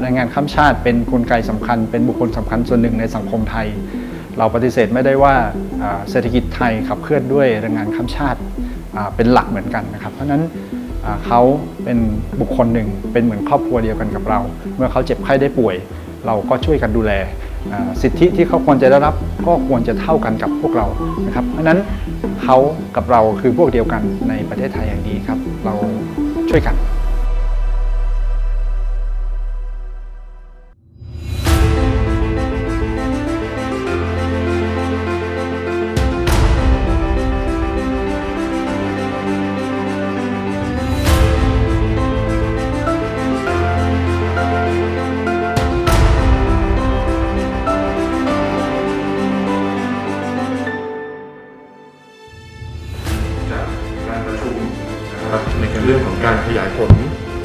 แรงงานข้ามชาติเป็นกลไกสำคัญ เป็นบุคคลสำคัญส่วนหนึ่งในสังคมไทย เราปฏิเสธไม่ได้ว่าเศรษฐกิจไทยขับเคลื่อนด้วยแรงงานข้ามชาติเป็นหลักเหมือนกันนะครับ เพราะนั้นเขาเป็นบุคคลหนึ่งเป็นเหมือนครอบครัวเดียวกันกับเรา เมื่อเขาเจ็บไข้ได้ป่วย เราก็ช่วยกันดูแลสิทธิที่เขาควรจะได้รับก็ควรจะเท่ากันกับพวกเรานะครับ เพราะฉะนั้นเขากับเราคือพวกเดียวกันในประเทศไทยอย่างดีครับ เราช่วยกัน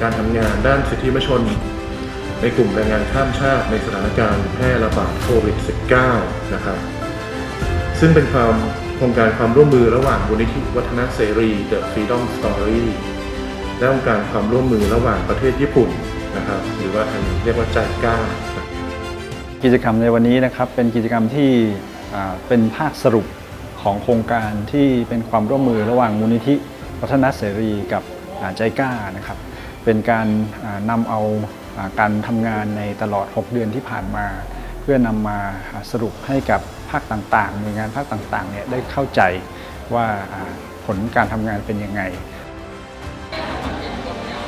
การทำงานด้านสิทธิมนุษยชน ในกลุ่มแรงงานข้ามชาติในสถานการณ์แพร่ระบาดโควิด -19 นะครับ ซึ่งเป็นความโครงการความร่วมมือระหว่างมูลนิธิวัฒนเสรี The Freedom Story และองค์การความร่วมมือระหว่างประเทศญี่ปุ่นนะครับ หรือว่าทางเรียกว่าใจกล้ากิจกรรมในวันนี้นะครับเป็นกิจกรรมที่เป็นภาคสรุปของโครงการที่เป็นความร่วมมือระหว่างมูลนิธิวัฒนเสรีกับใจกล้านะครับ เป็นการอ่านำเอาอ่าการทำงานในตลอด 6 เดือนที่ผ่านมา เพื่อนำมาอ่าสรุปให้กับภาคต่างๆหน่วยงานภาคต่างๆเนี่ยได้เข้าใจว่าอ่าผลการทำงานเป็นยังไง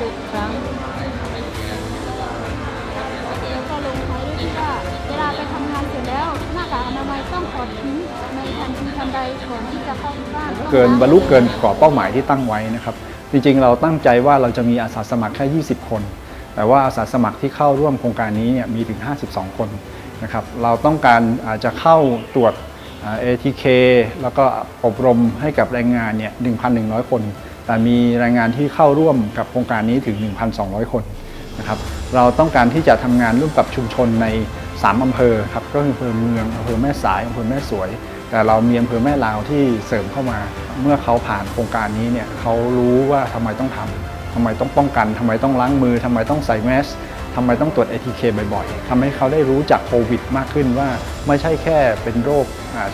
ทุกครั้งแล้วก็ลงท้ายด้วยที่ว่าเวลาไปทำงานเสร็จแล้วหน้ากากอนามัยต้องถอดทิ้งในทันทีทันใดก่อนที่จะเข้าบ้านเกินบรรลุเกินกรอบเป้าหมายที่ตั้งไว้นะครับ จริงๆ เราตั้งใจว่าเราจะมีอาสาสมัครแค่ 20 คน แต่ว่าอาสาสมัครที่เข้าร่วมโครงการนี้เนี่ยมีถึง 52 คนนะครับเราต้องการอาจจะเข้าตรวจ ATK แล้วก็อบรมให้กับแรงงานเนี่ย 1,100 คน แต่มีแรงงานที่เข้าร่วมกับโครงการนี้ถึง 1,200 คนนะครับ เราต้องการที่จะทำงานร่วมกับชุมชนใน 3อำเภอครับก็คืออำเภอเมืองอำเภอแม่สายอำเภอแม่สวย แต่เรามีอำเภอแม่ลาวที่เสริมเข้ามา เมื่อเขาผ่านโครงการนี้เนี่ยเขารู้ว่าทำไมต้องทำทำไมต้องป้องกันทำไมต้องล้างมือทำไมต้องใส่แมสทำไมต้องตรวจ ATK บ่อยๆ ทำให้เขาได้รู้จักโควิดมากขึ้นว่าไม่ใช่แค่เป็นโรค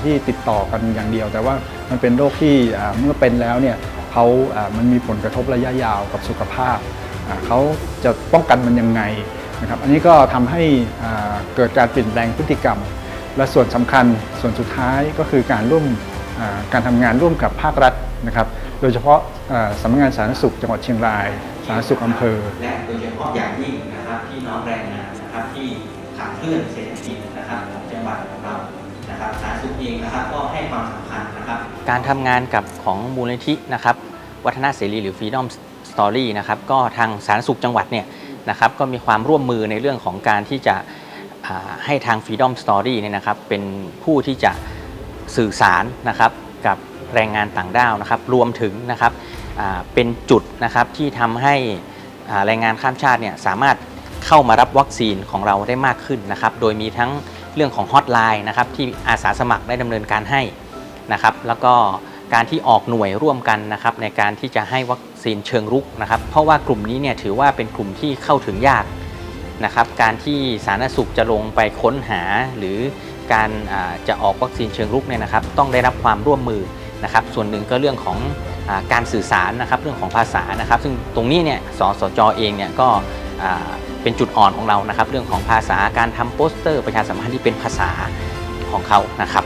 ที่ติดต่อกันอย่างเดียว แต่ว่ามันเป็นโรคที่เมื่อเป็นแล้วเนี่ยเขามันมีผลกระทบระยะยาวกับสุขภาพ เขาจะป้องกันมันยังไง นะครับอันนี้ก็ทำให้อ่าเกิดการเปลี่ยนแปลงพฤติกรรม และส่วนสำคัญส่วนสุดท้ายก็คือการร่วมอ่าการทำงานร่วมกับภาครัฐนะครับ โดยเฉพาะอ่าสำนักงานสาธารณสุขจังหวัดเชียงราย สาธารณสุขอำเภอ และโดยเฉพาะอย่างยิ่งนะครับพี่น้องแรงงานนะครับที่ขับเคลื่อนเศรษฐกิจนะครับของจังหวัดของเรานะครับสาธารณสุขเองนะครับก็ให้ความสำคัญนะครับ การทำงานกับของมูลนิธินะครับวัฒนเสรีหรือ Freedom Story นะครับก็ทางสาธารณสุขจังหวัดเนี่ย นะครับก็มีความร่วมมือในเรื่องของการที่จะให้ทาง Freedom Story เนี่ยนะครับเป็นผู้ที่จะสื่อสารนะครับกับแรงงานต่างด้าวนะครับรวมถึงนะครับเป็นจุดนะครับที่ทำให้แรงงานข้ามชาติเนี่ยสามารถเข้ามารับวัคซีนของเราได้มากขึ้นนะครับโดยมีทั้งเรื่องของฮอตไลน์นะครับที่อาสาสมัครได้ดำเนินการให้นะครับแล้วก็ การที่ออกหน่วยร่วมกันนะครับในการที่จะให้วัคซีนเชิงรุกนะครับเพราะว่ากลุ่มนี้เนี่ยถือว่าเป็นกลุ่มที่เข้าถึงยากนะครับการที่สาธารณสุขจะลงไปค้นหา หรือการจะออกวัคซีนเชิงรุกเนี่ยนะครับต้องได้รับความร่วมมือนะครับส่วนหนึ่งก็เรื่องของอการสื่อสารนะครับเรื่องของภาษานะครับ ซึ่งตรงนี้เนี่ยสสจเองเนี่ยก็เป็นจุดอ่อนของเรานะครับ เรื่องของภาษาการทำโปสเตอร์ประชาสัมพันธ์ที่เป็นภาษาของเขานะครับ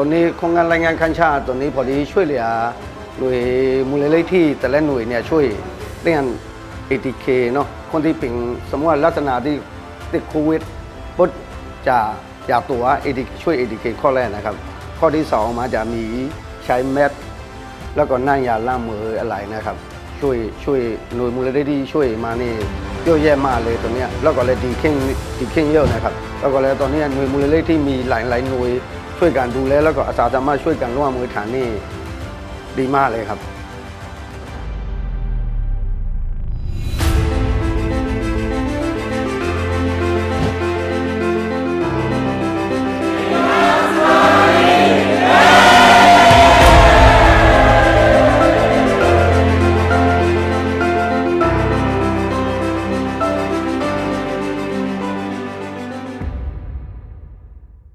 ตอนนี้โครงงานรายงานคันชาติตัวนี้พอดีช่วยเหลือหน่วยมูลนิธิแต่ละหน่วยเนี่ยช่วยเรื่อง ATK เนาะคนที่เป็นสมมติลักษณะที่ติดโควิดปุ๊บจะอยากตัว ATK ช่วย ATK ข้อแรกนะครับ ข้อที่สองมาจะมีใช้แมสแล้วก็นั่งยาล้างมืออะไรนะครับ ช่วยช่วยหน่วยมูลนิธิช่วยมานี่เยอะแยะมากเลยตัวเนี้ยแล้วก็เลยดีเขึ้นดีเขึ้นเยอะนะครับ แล้วก็เลยตอนนี้หน่วยมูลนิธิมีหลายหลายหน่วย ช่วยกันดูแลแล้วก็อาสาสามารถช่วยกันร่วมมือฐานนี่ดีมากเลยครับ